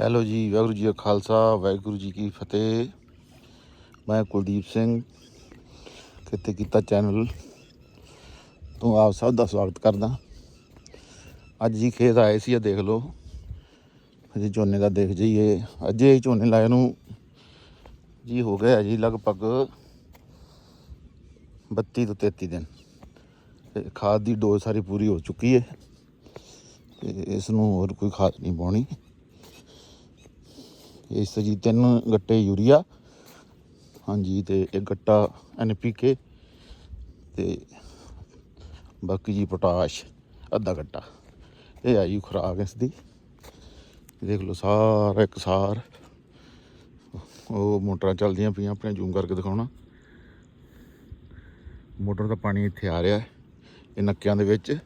Hello ਜੀ, ਵਾਹਿਗੁਰੂ ਜੀ ਕਾ ਖਾਲਸਾ, ਵਾਹਿਗੁਰੂ ਜੀ ਕੀ ਫਤਿਹ। ਮੈਂ ਕੁਲਦੀਪ ਸਿੰਘ ਕਿਤੇ ਕੀਤਾ ਚੈਨਲ ਤੋਂ ਆਪ ਸਭ ਦਾ ਸਵਾਗਤ ਕਰਦਾ। ਅੱਜ ਜੀ ਖੇਤ ਆਏ ਸੀ ਆ ਦੇਖ ਲਓ। ਅਜੇ ਝੋਨੇ ਦਾ ਦੇਖ ਜਾਈਏ। ਅਜੇ ਹੀ ਝੋਨੇ ਲਾਇਆ ਨੂੰ ਜੀ ਹੋ ਗਿਆ ਜੀ ਲਗਭਗ 32 ਤੋਂ 33 ਦਿਨ। ਤੇ ਖਾਦ ਦੀ ਡੋਜ਼ ਸਾਰੀ ਪੂਰੀ ਹੋ ਚੁੱਕੀ ਹੈ। ਤੇ ਇਸ ਨੂੰ ਹੋਰ ਕੋਈ ਖਾਦ ਨਹੀਂ ਪਾਉਣੀ। ਇਸ ਜੀ ਤਿੰਨ ਗੱਟੇ ਯੂਰੀਆ। ਹਾਂਜੀ, ਤੇ ਇੱਕ ਗੱਟਾ ਐਨਪੀਕੇ ਤੇ ਬਾਕੀ ਜੀ ਪੋਟਾਸ਼, ਅੱਧਾ ਗੱਟਾ। ਇਹ ਆ ਜੀ ਖੁਰਾਕ ਇਸ ਦੀ ਦੇਖ ਲਓ ਸਾਰਾ ਇੱਕ ਸਾਰ। ਉਹ ਮੋਟਰਾਂ ਚੱਲਦੀਆਂ ਪਈਆਂ ਆਪਣੇ ਜ਼ੂਮ ਕਰਕੇ ਦਿਖਾਉਣਾ। ਮੋਟਰ ਦਾ ਪਾਣੀ ਇੱਥੇ ਆ ਰਿਹਾ ਇਹ ਨੱਕਿਆਂ ਦੇ ਵਿੱਚ।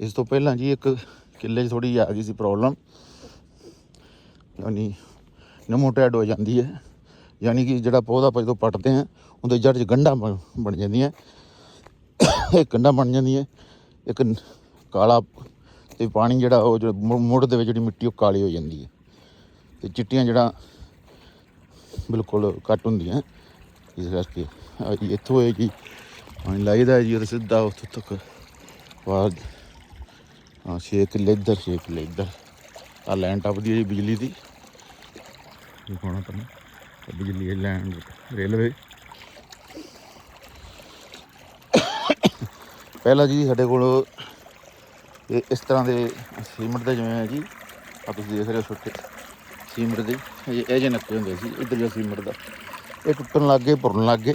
ਇਸ ਤੋਂ ਪਹਿਲਾਂ ਜੀ ਇੱਕ ਕਿੱਲੇ 'ਚ ਥੋੜੀ ਆ ਗਈ ਸੀ ਪ੍ਰੋਬਲਮ ਯਾਨੀ ਨਮੋਟੈਡ ਹੋ ਜਾਂਦੀ ਹੈ। ਯਾਨੀ ਕਿ ਜਿਹੜਾ ਪੌਦਾ ਜਦੋਂ ਪੱਟਦੇ ਆ ਉਹਦੇ ਜੜ 'ਚ ਗੰਢਾਂ ਬਣ ਬਣ ਜਾਂਦੀਆਂ। ਇੱਕ ਗੰਢਾਂ ਬਣ ਜਾਂਦੀਆਂ, ਇੱਕ ਕਾਲਾ ਤੇ ਪਾਣੀ ਜਿਹੜਾ ਉਹ ਜਿਹੜਾ ਮੁ- ਮੁੱਢ ਦੇ ਵਿੱਚ ਜਿਹੜੀ ਮਿੱਟੀ ਉਹ ਕਾਲੀ ਹੋ ਜਾਂਦੀ ਹੈ। ਤੇ ਚਿੱਟੀਆਂ ਜਿਹੜਾ ਬਿਲਕੁਲ ਘੱਟ ਹੁੰਦੀਆਂ। ਇਸ ਕਰਕੇ ਇੱਥੋਂ ਇਹ ਜੀ, ਪਾਣੀ ਲਾਈਦਾ ਜੀ ਉਹ ਸਿੱਧਾ ਉੱਥੋਂ ਤੱਕ ਬਾਅਦ ਹਾਂ ਛੇ ਕਿੱਲੇ ਇੱਧਰ ਛੇ ਕਿੱਲੇ ਇੱਧਰ ਆ ਲਾਈਨ ਟੱਪਦੀ ਹੈ ਜੀ ਬਿਜਲੀ ਦੀ। ਦਿਖਾਉਣਾ ਤੁਹਾਨੂੰ। ਬਿਜਲੀ ਦੀ ਲਾਈਨ ਰੇਲਵੇ। ਪਹਿਲਾਂ ਜੀ ਸਾਡੇ ਕੋਲ ਇਹ ਇਸ ਤਰ੍ਹਾਂ ਦੇ ਸੀਮਿੰਟ ਦੇ ਜਿਵੇਂ ਹੈ ਜੀ ਆ ਤੁਸੀਂ ਦੇਖ ਰਹੇ ਹੋ ਛੋਟੇ ਸੀਮਿੰਟ ਦੇ। ਇਹ ਇਹ ਜਿਹੇ ਨੱਕੇ ਹੁੰਦੇ ਸੀ, ਇੱਧਰ ਜਿਹਾ ਸੀਮਿੰਟ ਦਾ। ਇਹ ਟੁੱਟਣ ਲੱਗ ਗਏ ਭੁਰਨ ਲੱਗ ਗਏ।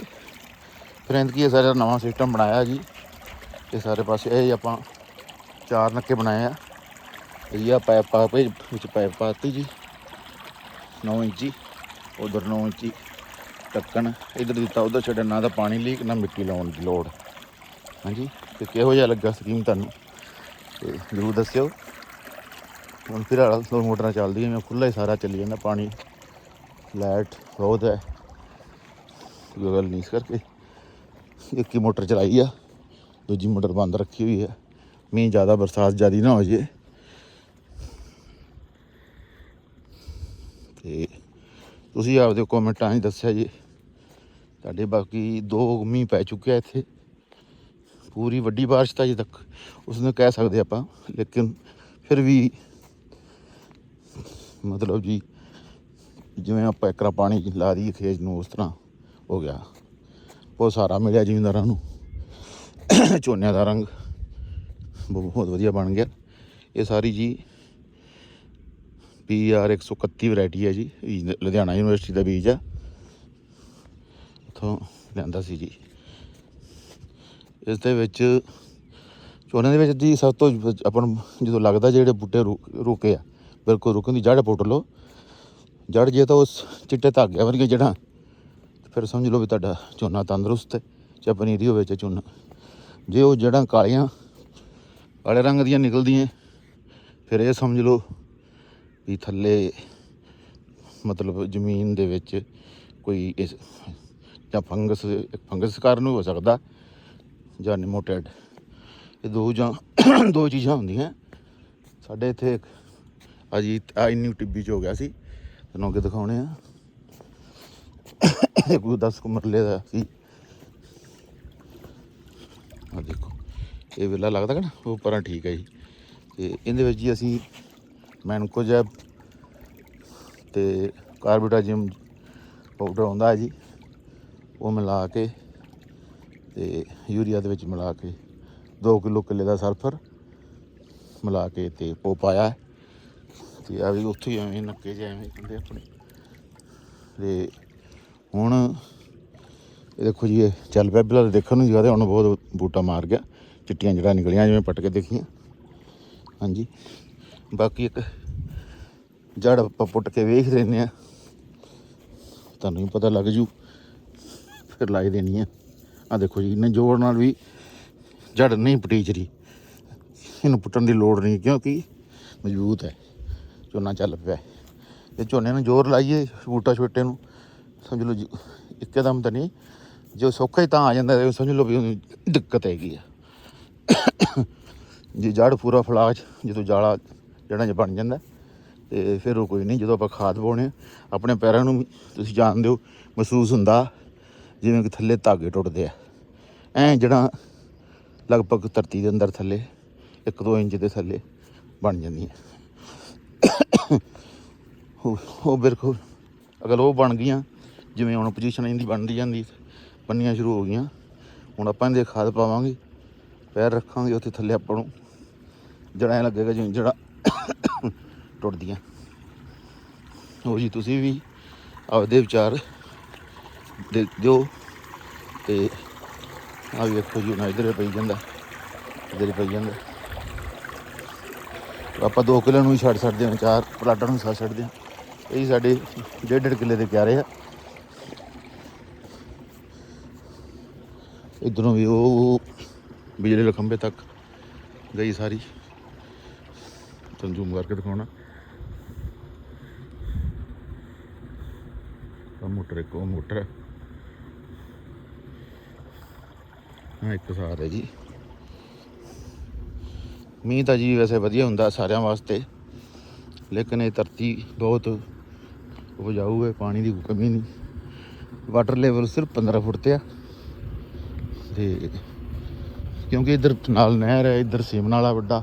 ਫਿਰ ਇੰਦ ਕੀ ਇਹ ਸਾਰਾ ਨਵਾਂ ਸਿਸਟਮ ਬਣਾਇਆ ਜੀ। ਇਹ ਸਾਰੇ ਪਾਸੇ ਇਹ ਆਪਾਂ ਚਾਰ ਨੱਕੇ ਬਣਾਏ ਆ। ਇਹ ਆ ਪਾਇਪ ਪਾ ਕੇ, ਵਿੱਚ ਪਾਇਪ ਪਾਤੀ ਜੀ। 9 ਇੰਚੀ, ਉਧਰ 9 ਇੰਚੀ ਢੱਕਣ। ਇਧਰ ਦਿੱਤਾ, ਉਧਰ ਛੱਡਣ। ਨਾ ਤਾਂ ਪਾਣੀ ਲੀਕ, ਨਾ ਮਿੱਟੀ ਲਾਉਣ ਦੀ ਲੋੜ। ਹਾਂਜੀ? ਤੇ ਕਿਹੋ ਜਿਹਾ ਲੱਗਾ ਸਕੀਮ ਤੁਹਾਨੂੰ? ਤੇ ਜ਼ਰੂਰ ਦੱਸਿਓ। ਹੁਣ ਫਿਰ ਹਾਲ ਦੋ ਮੋਟਰਾਂ ਚੱਲਦੀਆਂ ਮੈਂ ਖੁੱਲਾ ਹੀ ਸਾਰਾ ਚੱਲੀ ਜਾਂਦਾ। ਪਾਣੀ ਲਾਈਟ ਬਹੁਤ ਹੈ। ਕੋਈ ਗੱਲ ਨਹੀਂ ਇਸ ਕਰਕੇ ਇੱਕ ਹੀ ਮੋਟਰ ਚਲਾਈ ਆ। ਦੂਜੀ ਮੋਟਰ ਬੰਦ ਰੱਖੀ ਹੋਈ ਹੈ। ਮੀਂਹ ਜ਼ਿਆਦਾ ਬਰਸਾਤ ਜ਼ਿਆਦੀ ਨਾ ਹੋ ਜੇ। ਤੇ ਤੁਸੀਂ ਆਪਦੇ ਕਮੈਂਟਾਂ 'ਚ ਦੱਸਿਆ ਜੀ। ਤੁਹਾਡੇ ਬਾਕੀ ਦੋ ਮੀਂਹ ਪੈ ਚੁੱਕਿਆ ਇੱਥੇ। ਪੂਰੀ ਵੱਡੀ ਬਾਰਿਸ਼ ਤਾਂ ਅਜੇ ਤੱਕ ਉਸ ਨੂੰ ਕਹਿ ਸਕਦੇ ਆਪਾਂ, ਲੇਕਿਨ ਫਿਰ ਵੀ ਮਤਲਬ ਜੀ ਜਿਵੇਂ ਆਪਾਂ ਇੱਕਰਾ ਪਾਣੀ ਲਾ ਦਈਏ ਖੇਤ ਨੂੰ, ਉਸ ਤਰ੍ਹਾਂ ਹੋ ਗਿਆ। ਬਹੁਤ ਸਾਰਾ ਮਿਲਿਆ ਜ਼ਿਮੀਂਦਾਰਾਂ ਨੂੰ। ਝੋਨਿਆਂ ਦਾ ਰੰਗ। ਬਹੁਤ ਵਧੀਆ ਬਣ ਗਿਆ। ਇਹ ਸਾਰੀ ਜੀ ਪੀਆਰ 131 ਵੈਰਾਈਟੀ ਹੈ ਜੀ। ਲੁਧਿਆਣਾ ਯੂਨੀਵਰਸਿਟੀ ਦਾ ਬੀਜ ਆ। ਉੱਥੋਂ ਲਿਆਂਦਾ ਸੀ ਜੀ। ਇਸ ਦੇ ਵਿੱਚ ਝੋਨੇ ਦੇ ਵਿੱਚ ਜੀ ਸਭ ਤੋਂ ਆਪਾਂ ਜਦੋਂ ਲੱਗਦਾ ਜਿਹੜੇ ਬੂਟੇ ਰੁ- ਰੁਕੇ ਆ, ਬਿਲਕੁਲ ਰੁਕਣ ਦੀ ਜੜ ਪੁੱਟ ਲਓ। ਜੜ ਜੇ ਤਾਂ ਉਸ ਚਿੱਟੇ ਧਾਗੇ ਵਰਗੇ ਜੜਾਂ ਤੇ ਫਿਰ ਸਮਝ ਲਓ ਵੀ ਤੁਹਾਡਾ ਝੋਨਾ ਤੰਦਰੁਸਤ ਹੈ ਚਾਹੇ ਪਨੀਰੀ ਹੋਵੇ ਚਾਹੇ ਝੋਨਾ। ਜੇ ਉਹ ਜੜਾਂ ਕਾਲੀਆਂ ਕਾਲੇ ਰੰਗ ਦੀਆਂ ਨਿਕਲਦੀਆਂ ਫਿਰ ਇਹ ਸਮਝ ਲਓ ਵੀ ਥੱਲੇ ਮਤਲਬ ਜ਼ਮੀਨ ਦੇ ਵਿੱਚ ਕੋਈ ਇਸ ਜਾਂ ਫੰਗਸ ਫੰਗਸ ਕਾਰਨ ਹੋ ਸਕਦਾ ਜਾਂ ਨਿਮੋਟੈਡ। ਇਹ ਦੋ ਜਾਂ ਦੋ ਚੀਜ਼ਾਂ ਹੁੰਦੀਆਂ। ਸਾਡੇ ਇੱਥੇ ਅਜੀਤ, ਆ ਇੰਨੀ ਟਿੱਬੀ ਚ ਹੋ ਗਿਆ ਸੀ। ਤੁਹਾਨੂੰ ਅੱਗੇ ਦਿਖਾਉਣੇ ਆ। ਇਹ ਕੋਈ 10 ਕੁ ਮਰਲੇ ਦਾ ਸੀ। ਆ ਦੇਖੋ। ਇਹ ਵੇਲਾ ਲੱਗਦਾ ਕਿ ਨਾ, ਉਹ ਪਰਾਂ ਠੀਕ ਹੈ ਜੀ। ਤੇ ਇਹਦੇ ਵਿੱਚ ਜੀ ਅਸੀਂ ਮੈਨਕੋਜੈਬ ਤੇ ਕਾਰਬੋਟਾਜਿਮ ਪਾਊਡਰ ਆਉਂਦਾ ਹੈ ਜੀ, ਉਹ ਮਿਲਾ ਕੇ ਤੇ ਯੂਰੀਆ ਦੇ ਵਿੱਚ ਮਿਲਾ ਕੇ 2 ਕਿਲੋ ਕਿੱਲੇ ਦਾ ਸਲਫਰ ਮਿਲਾ ਕੇ ਤੇ ਉਹ ਪਾਇਆ ਹੈ। ਤੇ ਆ ਵੀ ਉੱਥੇ ਹੀ ਐਵੇਂ ਨੱਕੇ ਜਿਹੇ ਐਵੇਂ ਕਹਿੰਦੇ ਆਪਣੇ। ਤੇ ਹੁਣ ਇਹ ਦੇਖੋ ਜੀ, ਇਹ ਚੱਲ ਪਿਆ ਬਿਲਾ ਦੇਖਣ ਨੂੰ ਜ਼ਿਆਦਾ ਹੁਣ ਬਹੁਤ ਬੂਟਾ ਮਾਰ ਗਿਆ। ਚਿੱਟੀਆਂ ਜੜਾਂ ਨਿਕਲੀਆਂ ਜਿਵੇਂ ਪੱਟ ਕੇ ਦੇਖੀਆਂ। ਹਾਂਜੀ। ਬਾਕੀ ਇੱਕ ਜੜ ਆਪਾਂ ਪੁੱਟ ਕੇ ਵੇਖ ਲੈਨੇ ਆ ਤੁਹਾਨੂੰ ਵੀ ਪਤਾ ਲੱਗ ਜੂ। ਫਿਰ ਲਾਈ ਦੇਣੀ ਆ। ਆ ਦੇਖੋ ਜੀ ਇਹਨੇ ਜ਼ੋਰ ਨਾਲ ਵੀ ਜੜ ਨਹੀਂ ਪਟੀਚ ਰਹੀ। ਇਹਨੂੰ ਪੁੱਟਣ ਦੀ ਲੋੜ ਨਹੀਂ ਕਿਉਂਕਿ ਮਜ਼ਬੂਤ ਹੈ। ਝੋਨਾ ਚੱਲ ਪਿਆ। ਹੈ। ਤੇ ਝੋਨੇ ਨੂੰ ਜ਼ੋਰ ਲਾਈਏ ਬੂਟਾ ਛੋਟੇ ਨੂੰ, ਸਮਝ ਲਓ ਜੀ, ਇੱਕਦਮ ਤਾਂ ਨਹੀਂ। ਜੋ ਸੌਖਾ ਹੀ ਤਾਂ ਆ ਜਾਂਦਾ, ਸਮਝ ਲਓ ਵੀ ਦਿੱਕਤ ਹੈਗੀ ਆ। ਜੇ ਜੜ ਪੂਰਾ ਫਲਾਜ ਜਦੋਂ ਜਾਲਾ ਜੜਾਂ 'ਚ ਬਣ ਜਾਂਦਾ ਤੇ ਫਿਰ ਉਹ ਕੋਈ ਨਹੀਂ ਜਦੋਂ ਆਪਾਂ ਖਾਦ ਪਾਉਣੇ ਆ, ਆਪਣੇ ਪੈਰਾਂ ਨੂੰ ਵੀ ਤੁਸੀਂ ਜਾਣਦੇ ਹੋ ਮਹਿਸੂਸ ਹੁੰਦਾ ਜਿਵੇਂ ਕਿ ਥੱਲੇ ਧਾਗੇ ਟੁੱਟਦੇ ਆ। ਐ ਜਿਹੜਾ ਲਗਭਗ ਧਰਤੀ ਦੇ ਅੰਦਰ ਥੱਲੇ 1-2 ਇੰਚ ਦੇ ਥੱਲੇ ਬਣ ਜਾਂਦੀਆਂ। ਉਹ ਉਹ ਬਿਲਕੁਲ ਅਗਰ ਉਹ ਬਣ ਗਈਆਂ ਜਿਵੇਂ ਹੁਣ ਪੋਜੀਸ਼ਨ ਇਹਦੀ ਬਣਦੀ ਜਾਂਦੀ ਬੰਨੀਆਂ ਸ਼ੁਰੂ ਹੋ ਗਈਆਂ ਹੁਣ ਆਪਾਂ ਇਹਦੇ ਖਾਦ ਪਾਵਾਂਗੇ। ਪੈਰ ਰੱਖਾਂਗੇ ਉੱਥੇ ਥੱਲੇ ਆਪਾਂ ਨੂੰ। ਜੜਾਂ ਲੱਗੇਗਾ ਜਿਵੇਂ ਜੜਾ ਟੁੱਟਦੀਆਂ। ਉਹ ਜੀ ਤੁਸੀਂ ਵੀ ਆਪਦੇ ਵਿਚਾਰ ਦੇ ਦਿਓ ਤੇ ਆ ਵੇਖੋ ਜੀ ਹੁਣ ਇਧਰ ਪਈ ਜਾਂਦਾ, ਇਧਰ ਪਈ ਜਾਂਦਾ। ਆਪਾਂ 2 ਕਿਲੋ ਨੂੰ ਹੀ ਛੱਡ ਸਕਦੇ ਹਾਂ, ਚਾਰ ਪਲਾਟਾਂ ਨੂੰ ਛੱਡ ਸਕਦੇ ਹਾਂ। ਇਹ ਸਾਡੇ ਡੇਢ ਡੇਢ ਕਿੱਲੇ ਦੇ ਪਿਆਰੇ ਆ। ਇਧਰੋਂ ਵੀ ਉਹ ਬਿਜਲੀ ਦੇ ਖੰਭੇ ਤੱਕ ਗਈ ਸਾਰੀ। ਤੁਹਾਨੂੰ ਜ਼ੂਮ ਕਰਕੇ ਦਿਖਾਉਣਾ। ਆ ਮੋਟਰ ਇੱਕ, ਉਹ ਮੋਟਰ। ਹੈ ਇੱਕ ਸਾਰ ਹੈ ਜੀ। ਮੀਂਹ ਤਾਂ ਜੀ ਵੈਸੇ ਵਧੀਆ ਹੁੰਦਾ ਸਾਰਿਆਂ ਵਾਸਤੇ, ਲੇਕਿਨ ਇਹ ਧਰਤੀ ਬਹੁਤ ਉਪਜਾਊ ਹੈ, ਪਾਣੀ ਦੀ ਕਮੀ ਨਹੀਂ। ਵਾਟਰ ਲੈਵਲ ਸਿਰਫ 15 ਫੁੱਟ ਤੇ ਆ। ਤੇ ਕਿਉਂਕਿ ਇੱਧਰ ਨਾਲ ਨਹਿਰ ਹੈ, ਇੱਧਰ ਸੀਮਨ ਵਾਲਾ ਵੱਡਾ।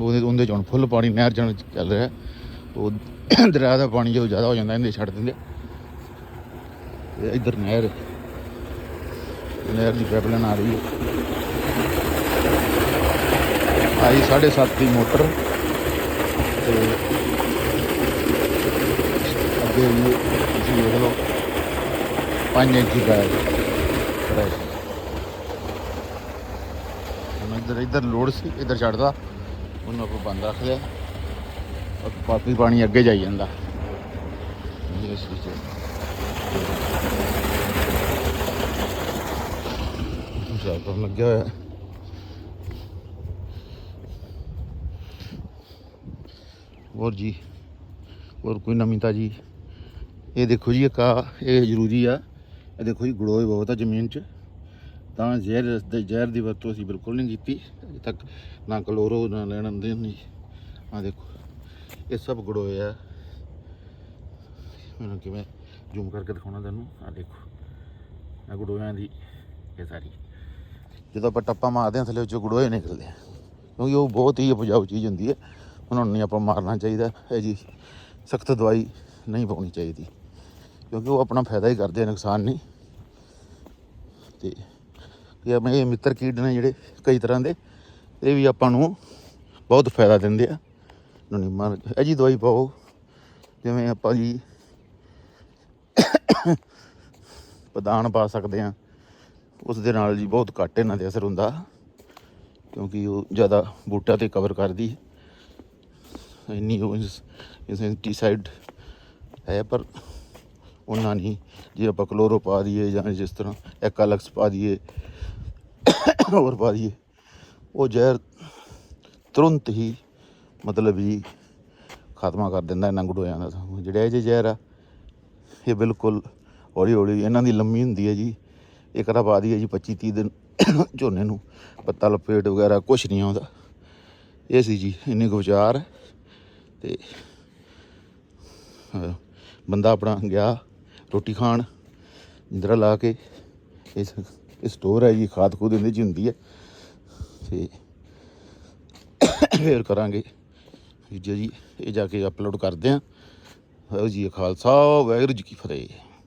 ਉਹਦੇ ਉਹਦੇ ਚੋਂ ਫੁੱਲ ਪਾਣੀ, ਨਹਿਰ ਚੋਂ ਚੱਲ ਰਿਹਾ। ਉਹ ਦਰਿਆ ਦਾ ਪਾਣੀ ਜਦੋਂ ਜ਼ਿਆਦਾ ਹੋ ਜਾਂਦਾ ਇਹਦੇ ਛੱਡ ਦਿੰਦੇ। ਤੇ ਇੱਧਰ ਨਹਿਰ ਨਹਿਰ ਦੀ ਪਾਈਪਲਾਈਨ ਆ ਰਹੀ ਹੈ। ਆਈ 7.5 ਦੀ ਮੋਟਰ। ਤੇ ਅੱਗੇ ਵੀ ਤੁਸੀਂ ਦੇਖ ਲਓ। 5 ਇੰਚ ਦਾ ਪ੍ਰੈਸ਼ਰ ਹੁਣ ਇੱਧਰ ਇੱਧਰ ਲੋਡ ਸੀ, ਇੱਧਰ ਛੱਡਦਾ ਉਹਨੂੰ ਆਪਾਂ ਬੰਦ ਰੱਖ ਲਿਆ ਔਰ ਬਾਕੀ ਪਾਣੀ ਅੱਗੇ ਜਾਈ ਜਾਂਦਾ। ਇਸ ਵਿੱਚ ਸਾਈਕਲ ਲੱਗਿਆ ਹੋਇਆ। ਹੋਰ ਜੀ, ਹੋਰ ਕੋਈ ਨਵੀਂ ਜੀ ਇਹ ਦੇਖੋ ਜੀ, ਇੱਕ ਇਹ ਜ਼ਰੂਰੀ ਆ। ਇਹ ਦੇਖੋ ਜੀ ਗੜੋਏ ਬਹੁਤ ਆ ਜ਼ਮੀਨ 'ਚ। ਤਾਂ ਜ਼ਹਿਰ ਦੇ ਜ਼ਹਿਰ ਦੀ ਵਰਤੋਂ ਅਸੀਂ ਬਿਲਕੁਲ ਨਹੀਂ ਕੀਤੀ, ਅਜੇ ਤੱਕ ਨਾ ਕਲੋਰੋ, ਨਾ ਲੈਣ ਦੇ ਨਹੀਂ ਆ ਦੇਖੋ, ਇਹ ਸਭ ਗੜੋਏ ਆ। ਮੈਨੂੰ ਕਿਵੇਂ ਜ਼ੂਮ ਕਰਕੇ ਦਿਖਾਉਣਾ ਤੁਹਾਨੂੰ? ਆ ਦੇਖੋ ਆ ਗੜੋਇਆਂ ਦੀ ਇਹ ਸਾਰੀ। ਜਦੋਂ ਆਪਾਂ ਟੱਪਾ ਮਾਰਦੇ ਹਾਂ, ਥੱਲੇ ਚੋਂ ਗੜੋਏ ਨਿਕਲਦੇ ਆ। ਕਿਉਂਕਿ ਉਹ ਬਹੁਤ ਹੀ ਉਪਜਾਊ ਚੀਜ਼ ਹੁੰਦੀ ਹੈ। ਉਹਨਾਂ ਨੂੰ ਨਹੀਂ ਆਪਾਂ ਮਾਰਨਾ ਚਾਹੀਦਾ। ਇਹ ਜੀ ਸਖਤ ਦਵਾਈ ਨਹੀਂ ਪਾਉਣੀ ਚਾਹੀਦੀ। ਕਿਉਂਕਿ ਉਹ ਆਪਣਾ ਫਾਇਦਾ ਹੀ ਕਰਦੇ ਆ, ਨੁਕਸਾਨ ਨਹੀਂ। ਤੇ ਕਿ ਆਪਣੇ ਇਹ ਮਿੱਤਰ ਕੀਟ ਨੇ ਜਿਹੜੇ ਕਈ ਤਰ੍ਹਾਂ ਦੇ, ਇਹ ਵੀ ਆਪਾਂ ਨੂੰ ਬਹੁਤ ਫਾਇਦਾ ਦਿੰਦੇ ਆ। ਨੂੰ ਮਾਰ ਇਹ ਜੀ ਦਵਾਈ ਪਾਓ। ਜਿਵੇਂ ਆਪਾਂ ਜੀ ਪਦਾਨ ਪਾ ਸਕਦੇ ਆ। ਉਸ ਦੇ ਨਾਲ ਜੀ ਬਹੁਤ ਘੱਟ ਇਹਨਾਂ ਦੇ ਅਸਰ ਹੁੰਦਾ, ਕਿਉਂਕਿ ਉਹ ਜ਼ਿਆਦਾ ਬੂਟਾ ਤੇ ਕਵਰ ਕਰਦੀ ਇੰਨੀ ਉਹ ਇਨਸੈਕਟੀਸਾਈਡ ਹੈ, ਪਰ ਉਹਨਾਂ ਨਹੀਂ। ਜੇ ਆਪਾਂ ਕਲੋਰੋ ਪਾ ਦਈਏ ਜਾਂ ਜਿਸ ਤਰ੍ਹਾਂ ਐਕਾਲਕਸ ਪਾ ਦਈਏ ਹੋਰ ਪਾ ਦਈਏ ਉਹ ਜ਼ਹਿਰ ਤੁਰੰਤ ਹੀ ਮਤਲਬ ਜੀ ਖਾਤਮਾ ਕਰ ਦਿੰਦਾ ਇਹਨਾਂ ਗੁੜੋਆਂ ਦਾ ਜਿਹੜੇ ਇਹ ਜਿਹੇ ਜ਼ਹਿਰ ਆ, ਇਹ ਬਿਲਕੁਲ ਹੌਲੀ ਹੌਲੀ ਇਹਨਾਂ ਦੀ ਲੰਮੀ ਹੁੰਦੀ ਹੈ ਜੀ। ਇਹ ਰਾ ਪਾ ਦਈਏ ਜੀ 25 30 ਦਿਨ ਝੋਨੇ ਨੂੰ, ਪੱਤਾ ਲਪੇਟ ਵਗੈਰਾ ਕੁਝ ਨਹੀਂ ਆਉਂਦਾ। ਇਹ ਸੀ ਜੀ, ਇੰਨੇ ਕੁ ਵਿਚਾਰ। ਤੇ ਬੰਦਾ ਆਪਣਾ ਗਿਆ ਰੋਟੀ ਖਾਣ, ਇੰਦਰਾ ਲਾ ਕੇ, ਇਸ ਇਹ ਸਟੋਰ ਹੈ ਜੀ, ਖਾਦ ਖੂਦ ਇਹਦੇ 'ਚ ਹੁੰਦੀ ਹੈ। ਤੇ ਫੇਰ ਕਰਾਂਗੇ। ਵੀਡੀਓ ਜੀ, ਇਹ ਜਾ ਕੇ ਅਪਲੋਡ ਕਰਦੇ ਆਂ ਵਾਹਿਗੁਰੂ ਜੀ ਕਾ ਖਾਲਸਾ, ਵਾਹਿਗੁਰੂ ਜੀ ਕੀ ਫਤਿਹ।